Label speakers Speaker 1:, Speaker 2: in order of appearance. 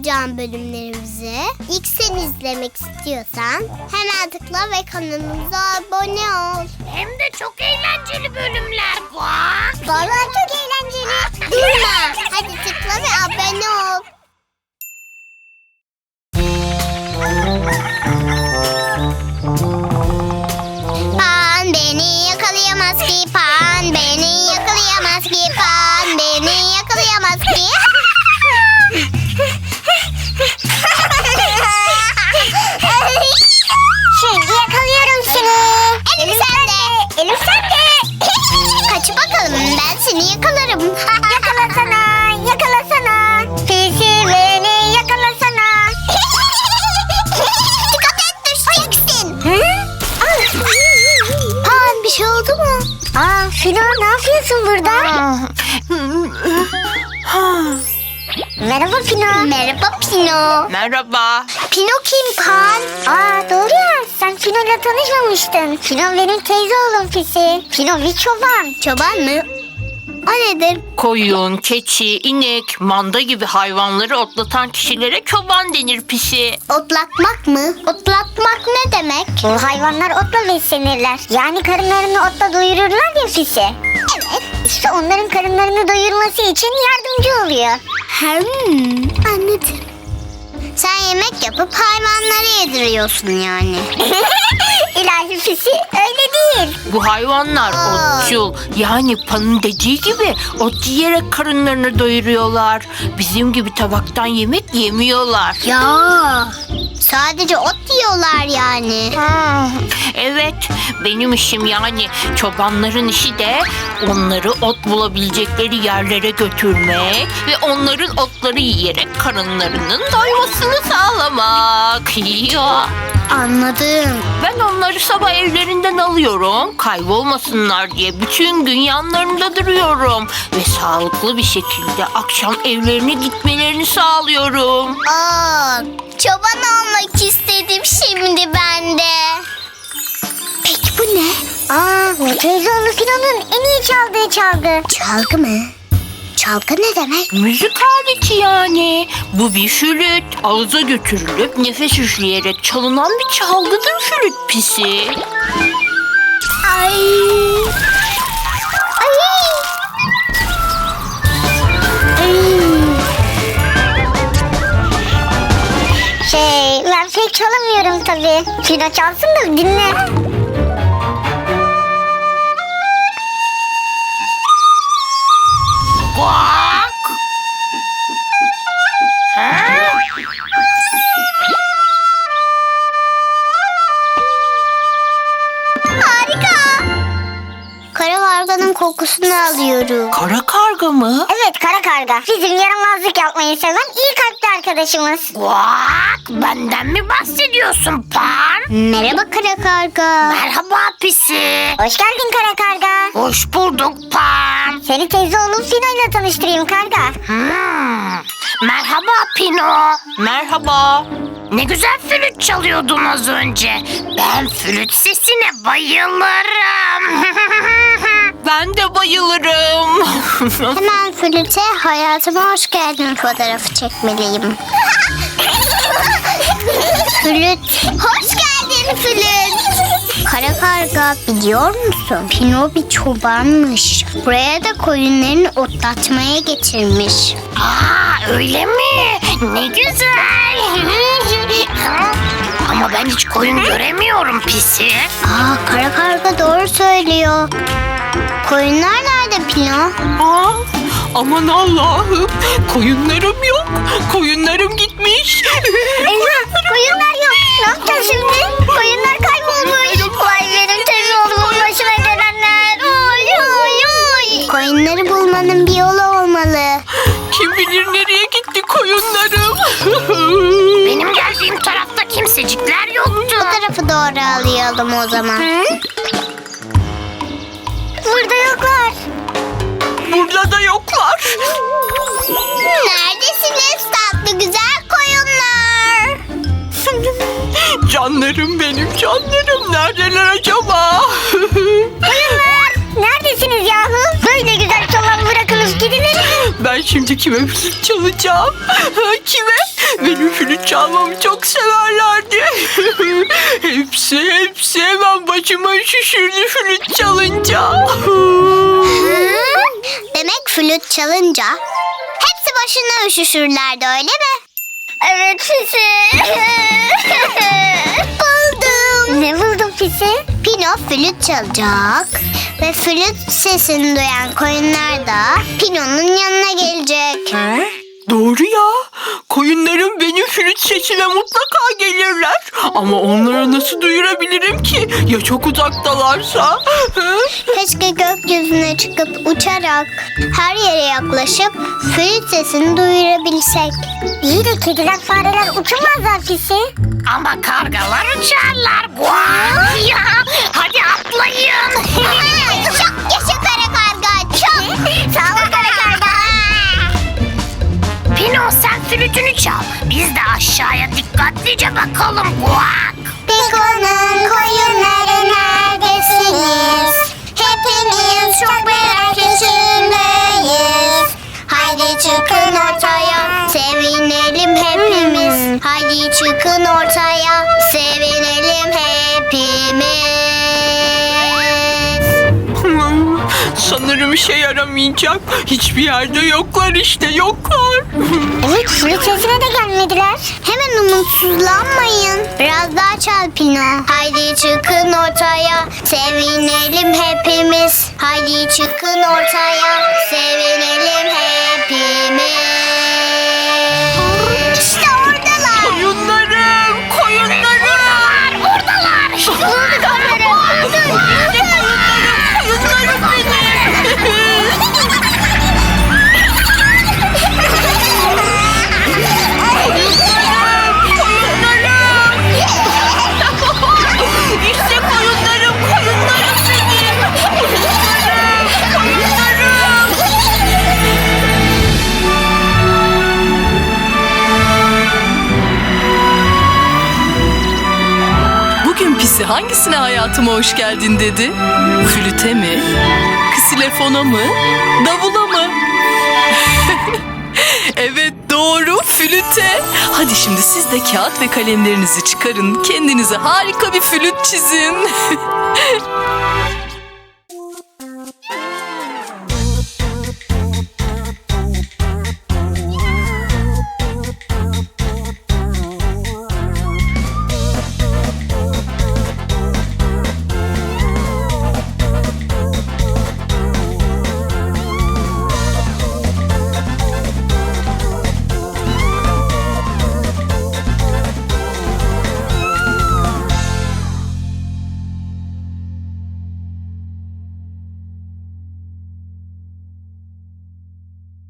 Speaker 1: koyacağım bölümlerimizi ilk sen izlemek istiyorsan hemen tıkla ve kanalımıza abone ol.
Speaker 2: Hem de çok eğlenceli bölümler. Guak.
Speaker 1: Vallahi çok eğlenceli. Durma. Hadi tıkla ve abone ol. Pan oldu mu? Aa Filo ne yapıyorsun burada? Merhaba Pino. Merhaba Pino.
Speaker 3: Merhaba.
Speaker 1: Pino kim Pan? Aa doğru ya sen Pino'yla tanışmamıştın. Pino benim teyze oğlum Pisi. Pino bir çoban. Çoban mı? O nedir?
Speaker 3: Koyun, keçi, inek, manda gibi hayvanları otlatan kişilere çoban denir pisi.
Speaker 1: Otlatmak mı? Otlatmak ne demek?
Speaker 4: Bu hayvanlar otla beslenirler. Yani karınlarını otla doyururlar ya Fisi.
Speaker 1: Evet.
Speaker 4: İşte onların karınlarını doyurması için yardımcı oluyor.
Speaker 1: Hmm, anladım. Sen yemek yapıp hayvanlara yediriyorsun yani.
Speaker 4: İlahi Fisi öyle değil.
Speaker 3: Bu hayvanlar
Speaker 1: Aa.
Speaker 3: otçul. Yani panın dediği gibi ot yiyerek karınlarını doyuruyorlar. Bizim gibi tabaktan yemek yemiyorlar.
Speaker 1: Ya. Sadece ot yiyorlar yani.
Speaker 3: Evet, benim işim yani çobanların işi de onları ot bulabilecekleri yerlere götürmek ve onların otları yiyerek karınlarının doymasını sağlamak. Ya.
Speaker 1: Anladım.
Speaker 3: Ben onları sabah evlerinden alıyorum. Kaybolmasınlar diye bütün gün yanlarında duruyorum. Ve sağlıklı bir şekilde akşam evlerine gitmelerini sağlıyorum.
Speaker 1: Aa, çoban olmak istedim şimdi ben de. Peki bu ne?
Speaker 4: Aa, teyzeoğlu Filo'nun en iyi çaldığı çalgı.
Speaker 1: Çalgı mı? Çalgı ne demek?
Speaker 3: Müzik aleti yani. Bu bir flüt. Ağza götürülüp nefes üfleyerek çalınan bir çalgıdır flüt pisi.
Speaker 1: Ay. Ay.
Speaker 4: Şey, ben pek çalamıyorum tabii. Filo çalsın da dinle.
Speaker 1: Kara
Speaker 3: karga mı?
Speaker 4: Evet kara karga. Bizim yaramazlık yapmayı seven iyi kalpli arkadaşımız.
Speaker 2: Guak. Benden mi bahsediyorsun Pan?
Speaker 1: Merhaba kara karga.
Speaker 2: Merhaba pisi.
Speaker 4: Hoş geldin kara karga.
Speaker 2: Hoş bulduk Pan.
Speaker 4: Seni teyzeoğlum Fino ile tanıştırayım karga.
Speaker 2: Hmm. Merhaba Pino.
Speaker 3: Merhaba.
Speaker 2: Ne güzel flüt çalıyordun az önce. Ben flüt sesine bayılırım.
Speaker 3: Ben de bayılırım.
Speaker 1: Hemen flüte hayatıma hoş geldin fotoğrafı çekmeliyim. flüt. Hoş geldin flüt. Kara karga biliyor musun? Pino bir çobanmış. Buraya da koyunlarını otlatmaya getirmiş.
Speaker 2: Aa öyle mi? Ne güzel. Ama ben hiç koyun göremiyorum pisi.
Speaker 1: Aa kara karga doğru söylüyor. Koyunlar nerede Pino?
Speaker 3: Aa, aman Allah'ım. Koyunlarım yok. Koyunlarım gitmiş.
Speaker 4: Eyvah koyunlar yok. Ne yapacağız şimdi? Koyunlar kaybolmuş. Vay benim teyzeoğlumun başına gelenler. Oy oy oy.
Speaker 1: Koyunları bulmanın bir yolu olmalı.
Speaker 3: Kim bilir nereye gitti koyunlarım.
Speaker 2: Benim geldiğim tarafta kimsecikler yoktu.
Speaker 1: Bu tarafı doğru alayalım o zaman.
Speaker 4: Burada
Speaker 3: Burada da yoklar.
Speaker 1: Neredesiniz tatlı güzel koyunlar?
Speaker 3: Canlarım benim canlarım. Neredeler acaba?
Speaker 4: Neredesiniz yahu? Böyle güzel çoban bırakınız gidilir?
Speaker 3: Ben şimdi kime flüt çalacağım? Kime? Benim flüt çalmamı çok severlerdi. hepsi hepsi hemen başıma şişirdi flüt çalınca.
Speaker 1: Demek flüt çalınca hepsi başına üşüşürlerdi öyle mi?
Speaker 4: Evet Fisi.
Speaker 1: Buldum. Ne buldun Pisi? Pino flüt çalacak. Ve flüt sesini duyan koyunlar da Pino'nun yanına gelecek.
Speaker 3: Doğru ya. Koyunlarım benim flüt sesine mutlaka gelirler. Ama onlara nasıl duyurabilirim ki? Ya çok uzaktalarsa?
Speaker 1: Keşke gökyüzüne çıkıp uçarak her yere yaklaşıp flüt sesini duyurabilsek. İyi de kediler fareler uçamazlar Pisi.
Speaker 2: Ama kargalar uçarlar. Guak ya. Hadi
Speaker 1: çıkın ortaya, sevinelim hepimiz. Haydi çıkın ortaya, sevinelim hepimiz.
Speaker 3: Hmm, Sanırım işe yaramayacak. Hiçbir yerde yoklar işte yoklar.
Speaker 1: Evet, flüt sesine de gelmediler. Hemen umutsuzlanmayın. Biraz daha çal Pino. Haydi çıkın ortaya, sevinelim hepimiz. Haydi çıkın ortaya, sevinelim
Speaker 5: hangisine hayatıma hoş geldin dedi? Flüte mi? Ksilefona mı? Davula mı? evet doğru flüte. Hadi şimdi siz de kağıt ve kalemlerinizi çıkarın. Kendinize harika bir flüt çizin.